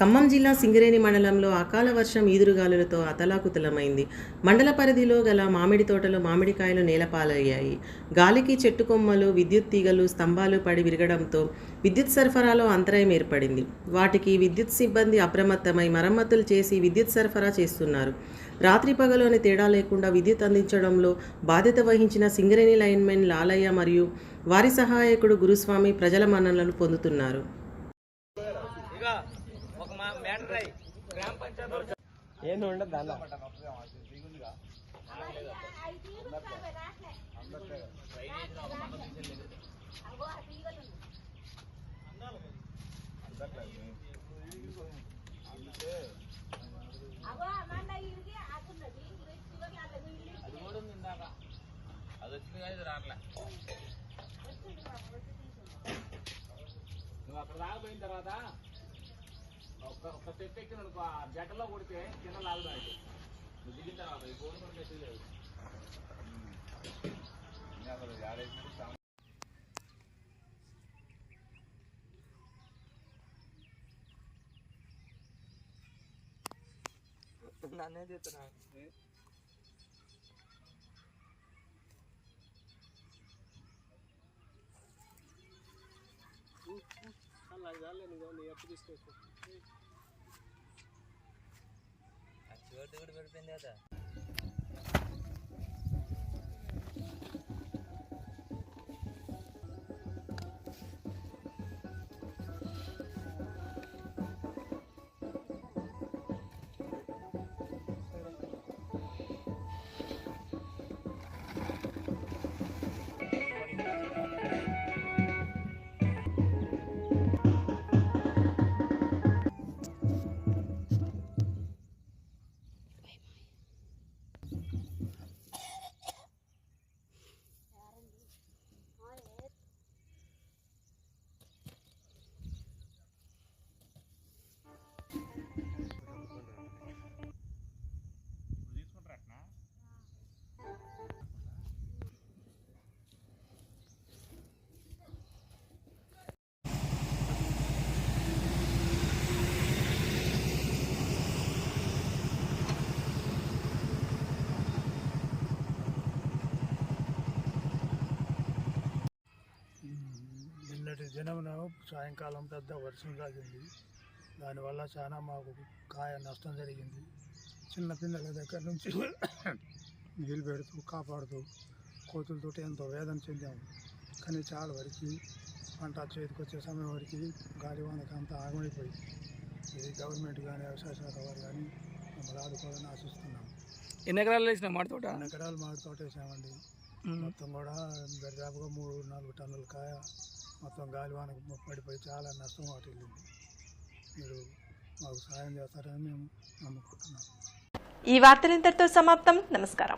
ఖమ్మం జిల్లా సింగరేణి మండలంలో అకాల వర్షం ఈదురుగాలులతో అతలాకుతలమైంది. మండల పరిధిలో గల మామిడి తోటలో మామిడికాయలు నేలపాలయ్యాయి. గాలికి చెట్టు కొమ్మలు విద్యుత్ తీగలు స్తంభాలు పడి విరగడంతో విద్యుత్ సరఫరాలో అంతరాయం ఏర్పడింది. వాటికి విద్యుత్ సిబ్బంది అప్రమత్తమై మరమ్మతులు చేసి విద్యుత్ సరఫరా చేస్తున్నారు. రాత్రి పగలోని తేడా లేకుండా విద్యుత్ అందించడంలో బాధ్యత వహించిన సింగరేణి లైన్మెన్ లాలయ్య మరియు వారి సహాయకుడు గురుస్వామి ప్రజల మన్ననలను పొందుతున్నారు. ಏನು ఉండదు దానిలో నువ్వు అక్కడ దాకా పోయిన తర్వాత ఒక్క ఒక్క స్టెప్ ఎక్కిన అనుకో ఆ జట్టలో కొడితే కింద లాగుదానికి నువ్వు దిగిన తర్వాత ఈ ఫోన్ కూడా మెసేజ్ లేదు నన్నే చెప్తున్నా చోటు కూడా పడిపోయింది కదా. దినమున సాయంకాలం పెద్ద వర్షం సాగింది దానివల్ల చాలా మాకు కాయ నష్టం జరిగింది. చిన్న పిల్లల దగ్గర నుంచి నీళ్ళు పెడుతూ కాపాడుతూ కోతులతో ఎంతో వేదన చెందాము. కానీ చాలా వరకు పంట చేతికి వచ్చే సమయం వరకు గాలి వానకి అంతా ఆగమైపోయింది. ఇది గవర్నమెంట్ కానీ వ్యవసాయ శాఖ వారు కానీ మమ్మల్ని ఆదుకోవాలని ఆశిస్తున్నాం ఎన్ని ఎకరాలు వేసిన మాడి తోట? రెండు ఎకరాలు మామిడి తోట వేసామండి. మొత్తం కూడా దరిదాపుగా మూడు నాలుగు టన్నుల కాయ మొత్తం గాలివానకు పడిపోయి చాలా నష్టం వాటిల్లింది మీరు మాకు సహాయం చేస్తారని మేము నమ్ముకుంటున్నాం. ఈ వార్తలు ఇంతటితో సమాప్తం. నమస్కారం.